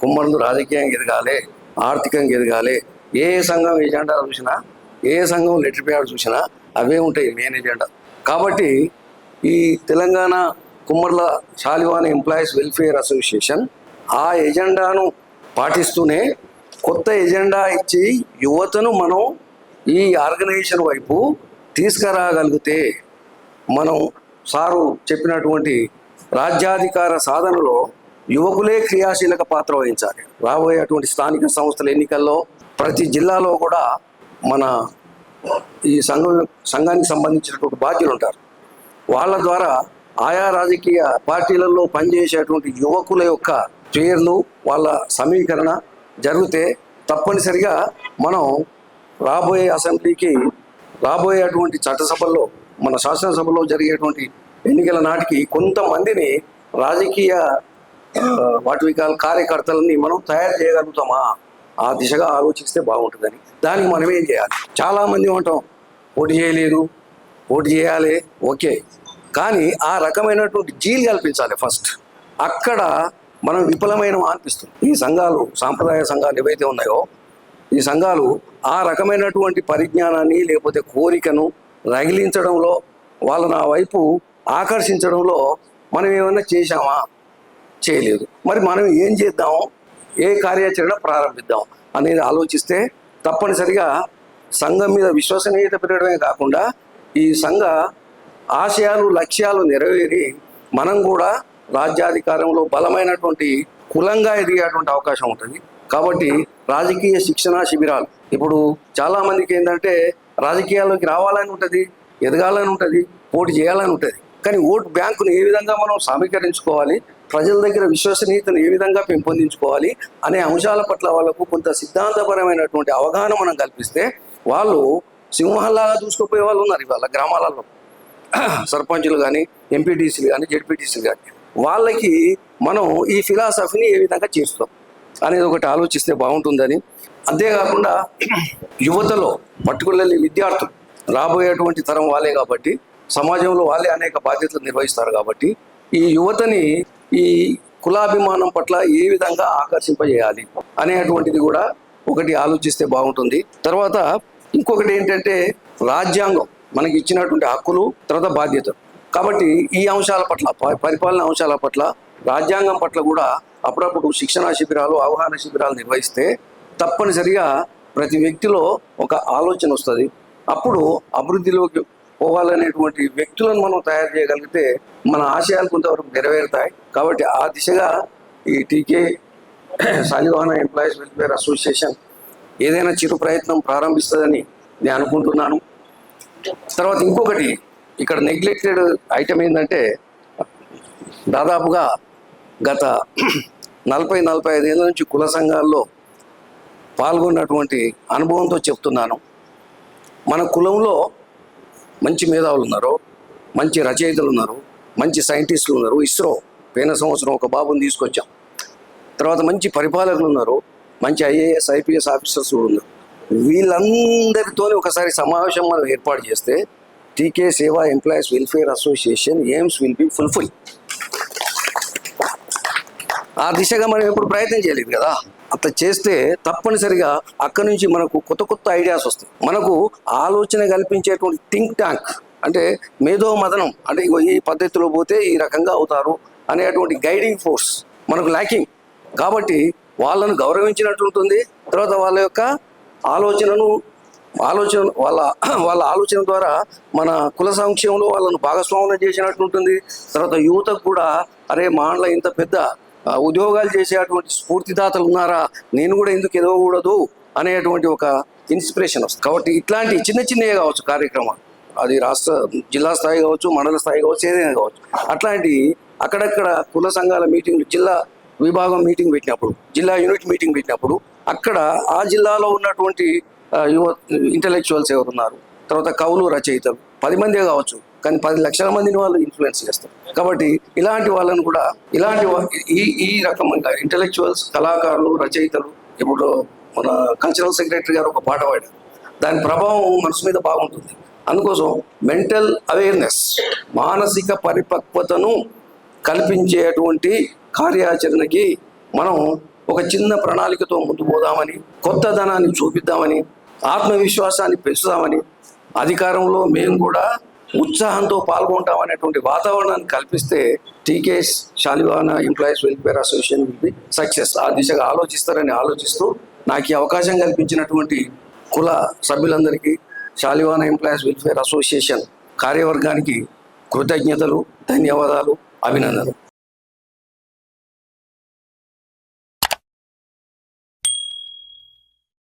కుమ్మరులు రాజకీయంగా ఎదగాలి ఆర్థికంగా ఎదగాలి ఏ సంఘం ఎజెండా చూసినా ఏ సంఘం లెటర్ పేపర్ చూసినా అవే ఉంటాయి మెయిన్ ఎజెండా. కాబట్టి ఈ తెలంగాణ కుమ్మర్ల శాలివాన ఎంప్లాయీస్ వెల్ఫేర్ అసోసియేషన్ ఆ ఎజెండాను పాటిస్తూనే కొత్త ఎజెండా ఇచ్చి యువతను మనం ఈ ఆర్గనైజేషన్ వైపు తీసుకురాగలిగితే మనం సారు చెప్పినటువంటి రాజ్యాధికార సాధనలో యువకులే క్రియాశీలక పాత్ర వహించాలి. రాబోయేటువంటి స్థానిక సంస్థల ఎన్నికల్లో ప్రతి జిల్లాలో కూడా మన ఈ సంఘం సంఘానికి సంబంధించినటువంటి బాధ్యులు ఉంటారు. వాళ్ళ ద్వారా ఆయా రాజకీయ పార్టీలలో పనిచేసేటువంటి యువకుల యొక్క పేర్లు వాళ్ళ సమీకరణ జరిగితే తప్పనిసరిగా మనం రాబోయే అసెంబ్లీకి రాబోయేటువంటి చట్టసభల్లో మన శాసనసభలో జరిగేటువంటి ఎన్నికల నాటికి కొంతమందిని రాజకీయ ఆ, వాటి కాల కార్యకర్తలని మనం తయారు చేయగలుగుతామా? ఆ దిశగా ఆలోచిస్తే బాగుంటుందని. దానికి మనం ఏం చేయాలి? చాలామంది ఉంటాం. పోటీ చేయలేదు. పోటీ చేయాలి. ఓకే. కానీ ఆ రకమైనటువంటి జీలు కల్పించాలి ఫస్ట్. అక్కడ మనం విఫలమైన అనిపిస్తుంది. ఈ సంఘాలు సాంప్రదాయ సంఘాలు ఏవైతే ఉన్నాయో ఈ సంఘాలు ఆ రకమైనటువంటి పరిజ్ఞానాన్ని లేకపోతే కోరికను రగిలించడంలో వాళ్ళని ఆ వైపు ఆకర్షించడంలో మనం ఏమైనా చేశామా? చేయలేదు. మరి మనం ఏం చేద్దాం? ఏ కార్యాచరణ ప్రారంభిద్దాం? అనేది ఆలోచిస్తే తప్పనిసరిగా సంఘం మీద విశ్వసనీయత పెరగడమే కాకుండా ఈ సంఘ ఆశయాలు లక్ష్యాలు నెరవేరి మనం కూడా రాజ్యాధికారంలో బలమైనటువంటి కులంగా ఎదిగేటువంటి అవకాశం ఉంటుంది. కాబట్టి రాజకీయ శిక్షణ శిబిరాలు. ఇప్పుడు చాలామందికి ఏంటంటే రాజకీయాల్లోకి రావాలని ఉంటుంది ఎదగాలని ఉంటుంది పోటీ చేయాలని ఉంటుంది. కానీ ఓటు బ్యాంకును ఏ విధంగా మనం సమీకరించుకోవాలి? ప్రజల దగ్గర విశ్వసనీయతను ఏ విధంగా పెంపొందించుకోవాలి అనే అంశాల పట్ల వాళ్ళకు కొంత సిద్ధాంతపరమైనటువంటి అవగాహన మనం కల్పిస్తే వాళ్ళు సింహాల్లాగా చూసుకుపోయే వాళ్ళు ఉన్నారు ఇవాళ గ్రామాలలో. సర్పంచులు కానీ ఎంపీటీసీలు కానీ జడ్పీటీసీలు కానీ వాళ్ళకి మనం ఈ ఫిలాసఫీని ఏ విధంగా చేస్తాం అనేది ఒకటి ఆలోచిస్తే బాగుంటుందని. అంతేకాకుండా యువతలో పర్టికులర్లీ విద్యార్థులు రాబోయేటువంటి తరం వాళ్ళే కాబట్టి సమాజంలో వాళ్ళే అనేక బాధ్యతలు నిర్వహిస్తారు కాబట్టి ఈ యువతని ఈ కులాభిమానం పట్ల ఏ విధంగా ఆకర్షింపజేయాలి అనేటువంటిది కూడా ఒకటి ఆలోచిస్తే బాగుంటుంది. తర్వాత ఇంకొకటి ఏంటంటే రాజ్యాంగం మనకి ఇచ్చినటువంటి హక్కులు తర్వాత బాధ్యతలు కాబట్టి ఈ అంశాల పట్ల ప- పరిపాలన అంశాల పట్ల రాజ్యాంగం పట్ల కూడా అప్పుడప్పుడు శిక్షణా శిబిరాలు అవగాహన శిబిరాలు నిర్వహిస్తే తప్పనిసరిగా ప్రతి వ్యక్తిలో ఒక ఆలోచన వస్తుంది. అప్పుడు అభివృద్ధిలోకి పోవాలనేటువంటి వ్యక్తులను మనం తయారు చేయగలిగితే మన ఆశయాలు కొంతవరకు నెరవేరుతాయి. కాబట్టి ఆ దిశగా ఈ TK Shalivahana employees welfare association ఏదైనా చిరు ప్రయత్నం ప్రారంభిస్తుందని నేను అనుకుంటున్నాను. తర్వాత ఇంకొకటి ఇక్కడ నెగ్లెక్టెడ్ ఐటమ్ ఏంటంటే దాదాపుగా గత నలభై నలభై ఐదేళ్ళ నుంచి కుల సంఘాల్లో పాల్గొన్నటువంటి అనుభవంతో చెప్తున్నాను. మన కులంలో మంచి మేధావులు ఉన్నారు మంచి రచయితలు ఉన్నారు మంచి సైంటిస్టులు ఉన్నారు. ఇస్రో పోయిన సంవత్సరం ఒక బాబుని తీసుకొచ్చాం. తర్వాత మంచి పరిపాలకులు ఉన్నారు మంచి ఐఏఎస్ ఐపీఎస్ ఆఫీసర్స్ కూడా ఉన్నారు. వీళ్ళందరితో ఒకసారి సమావేశం మనం ఏర్పాటు చేస్తే టీకే సేవా employees welfare association aims will be fulfil. ఆ దిశగా మనం ఎప్పుడు ప్రయత్నం చేయలేదు కదా. అట్లా చేస్తే తప్పనిసరిగా అక్కడి నుంచి మనకు కొత్త కొత్త ఐడియాస్ వస్తాయి. మనకు ఆలోచన కల్పించేటువంటి థింక్ ట్యాంక్ అంటే మేధో మదనం అంటే ఇగో ఈ పద్ధతిలో పోతే ఈ రకంగా అవుతారు అనేటువంటి గైడింగ్ ఫోర్స్ మనకు ల్యాకింగ్. కాబట్టి వాళ్ళను గౌరవించినట్టు ఉంటుంది. తర్వాత వాళ్ళ యొక్క ఆలోచనను ఆలోచన వాళ్ళ వాళ్ళ ఆలోచన ద్వారా మన కుల సంక్షేమంలో వాళ్ళను భాగస్వామ్యం చేసినట్టు ఉంటుంది. తర్వాత యువతకు కూడా అరే మాండ్ల ఇంత పెద్ద ఉద్యోగాలు చేసేటువంటి స్ఫూర్తిదాతలు ఉన్నారా? నేను కూడా ఎందుకు ఎదగకూడదు అనేటువంటి ఒక ఇన్స్పిరేషన్ వస్తుంది. కాబట్టి ఇట్లాంటి చిన్న చిన్నవి కావచ్చు కార్యక్రమాలు. అది రాష్ట్ర జిల్లా స్థాయి కావచ్చు మండల స్థాయి కావచ్చు ఏదైనా కావచ్చు. అట్లాంటి అక్కడక్కడ కుల సంఘాల మీటింగ్లు జిల్లా విభాగం మీటింగ్ పెట్టినప్పుడు జిల్లా యూనిట్ మీటింగ్ పెట్టినప్పుడు అక్కడ ఆ జిల్లాలో ఉన్నటువంటి యువ ఇంటలెక్చువల్స్ ఎవరు ఉన్నారు తర్వాత కవులు రచయితలు పది మందే కావచ్చు. కానీ పది లక్షల మందిని వాళ్ళు ఇన్ఫ్లుయెన్స్ చేస్తారు. కాబట్టి ఇలాంటి వాళ్ళని కూడా ఇలాంటి ఈ ఈ రకమైన ఇంటలెక్చువల్స్ కళాకారులు రచయితలు ఇప్పుడు మన కల్చరల్ సెక్రటరీ గారు ఒక పాట పాడారు. దాని ప్రభావం మనసు మీద బాగుంటుంది. అందుకోసం మెంటల్ అవేర్నెస్ మానసిక పరిపక్వతను కల్పించేటువంటి కార్యాచరణకి మనం ఒక చిన్న ప్రణాళికతో ముందు పోదామని కొత్త ధనాన్ని చూపిద్దామని ఆత్మవిశ్వాసాన్ని పెంచుదామని అధికారంలో మేము కూడా ఉత్సాహంతో పాల్గొంటాం అనేటువంటి వాతావరణాన్ని కల్పిస్తే TKS Shalivahana employees welfare association will be success. ఆ దిశగా ఆలోచిస్తారని ఆలోచిస్తూ నాకు ఈ అవకాశం కల్పించినటువంటి కుల సభ్యులందరికీ శాలివాన ఎంప్లాయీస్ వెల్ఫేర్ అసోసియేషన్ కార్యవర్గానికి కృతజ్ఞతలు ధన్యవాదాలు అభినందనలు.